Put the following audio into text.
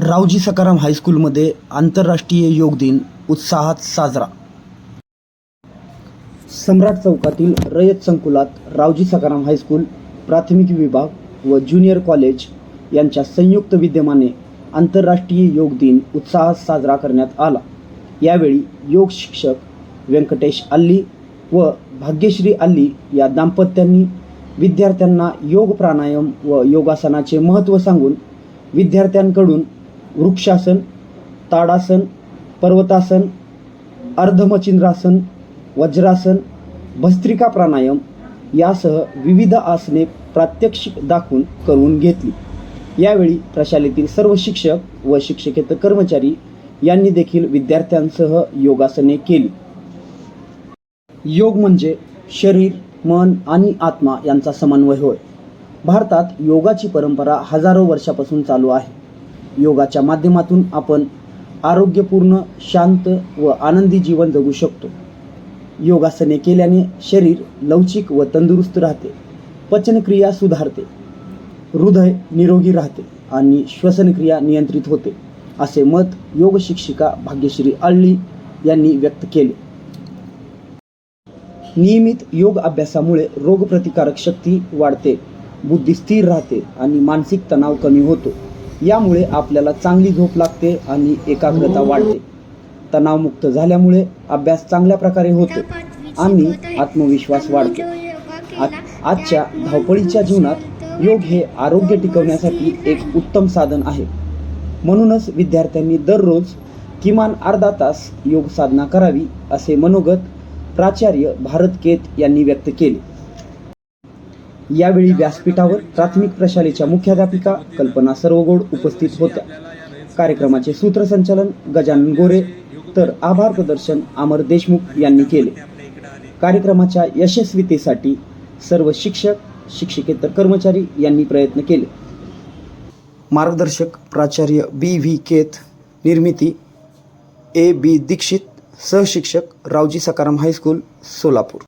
रावजी सकाराम हायस्कूलमध्ये आंतरराष्ट्रीय योग दिन उत्साहात साजरा. सम्राट चौकातील रयत संकुलात रावजी सकाराम हायस्कूल प्राथमिक विभाग व ज्युनियर कॉलेज यांच्या संयुक्त विद्यमाने आंतरराष्ट्रीय योग दिन उत्साहात साजरा करण्यात आला. यावेळी योग शिक्षक व्यंकटेश अल्ली व भाग्यश्री अल्ली या दाम्पत्यांनी विद्यार्थ्यांना योग प्राणायाम व योगासनाचे महत्त्व सांगून विद्यार्थ्यांकडून वृक्षासन ताडासन पर्वतासन अर्धमचिंद्रासन वज्रासन भस्त्रिका प्राणायाम यासह विविध आसने प्रात्यक्षिक दाखवून करून घेतली. यावेळी प्रशालेतील सर्व शिक्षक व शिक्षकेतर कर्मचारी यांनी देखील विद्यार्थ्यांसह योगासने केली. योग म्हणजे शरीर मन आणि आत्मा यांचा समन्वय होय. भारतात योगाची परंपरा हजारो वर्षापासून चालू आहे. योगाच्या माध्यमातून आपण आरोग्यपूर्ण शांत व आनंदी जीवन जगू शकतो. योगासने केल्याने शरीर लवचिक व तंदुरुस्त राहते. पचनक्रिया सुधारते. हृदय निरोगी राहते आणि श्वसनक्रिया नियंत्रित होते असे मत योग शिक्षिका भाग्यश्री आळली यांनी व्यक्त केले. नियमित योग अभ्यासामुळे रोगप्रतिकारक शक्ती वाढते बुद्धी स्थिर राहते आणि मानसिक तणाव कमी होतो. यामुळे आपल्याला चांगली झोप लागते आणि एकाग्रता वाढते. तणावमुक्त झाल्यामुळे अभ्यास चांगल्या प्रकारे होतो आणि आत्मविश्वास वाढतो. आ- आजच्या धावपळीच्या जीवनात योग हे आरोग्य टिकवण्यासाठी एक उत्तम साधन आहे. म्हणूनच विद्यार्थ्यांनी दररोज किमान अर्धा तास योग साधना करावी असे मनोगत प्राचार्य भारत केत यांनी व्यक्त केले. यावेळी व्यासपीठावर प्राथमिक प्रशालेच्या मुख्याध्यापिका कल्पना सर्वगोड उपस्थित होत्या. कार्यक्रमाचे सूत्रसंचालन गजानन गोरे तर आभार प्रदर्शन अमर देशमुख यांनी केले. कार्यक्रमाच्या यशस्वीतेसाठी सर्व शिक्षक शिक्षकेतर कर्मचारी यांनी प्रयत्न केले. मार्गदर्शक प्राचार्य बी व्ही केत निर्मिती ए बी दीक्षित सहशिक्षक रावजी सकाराम हायस्कूल सोलापूर.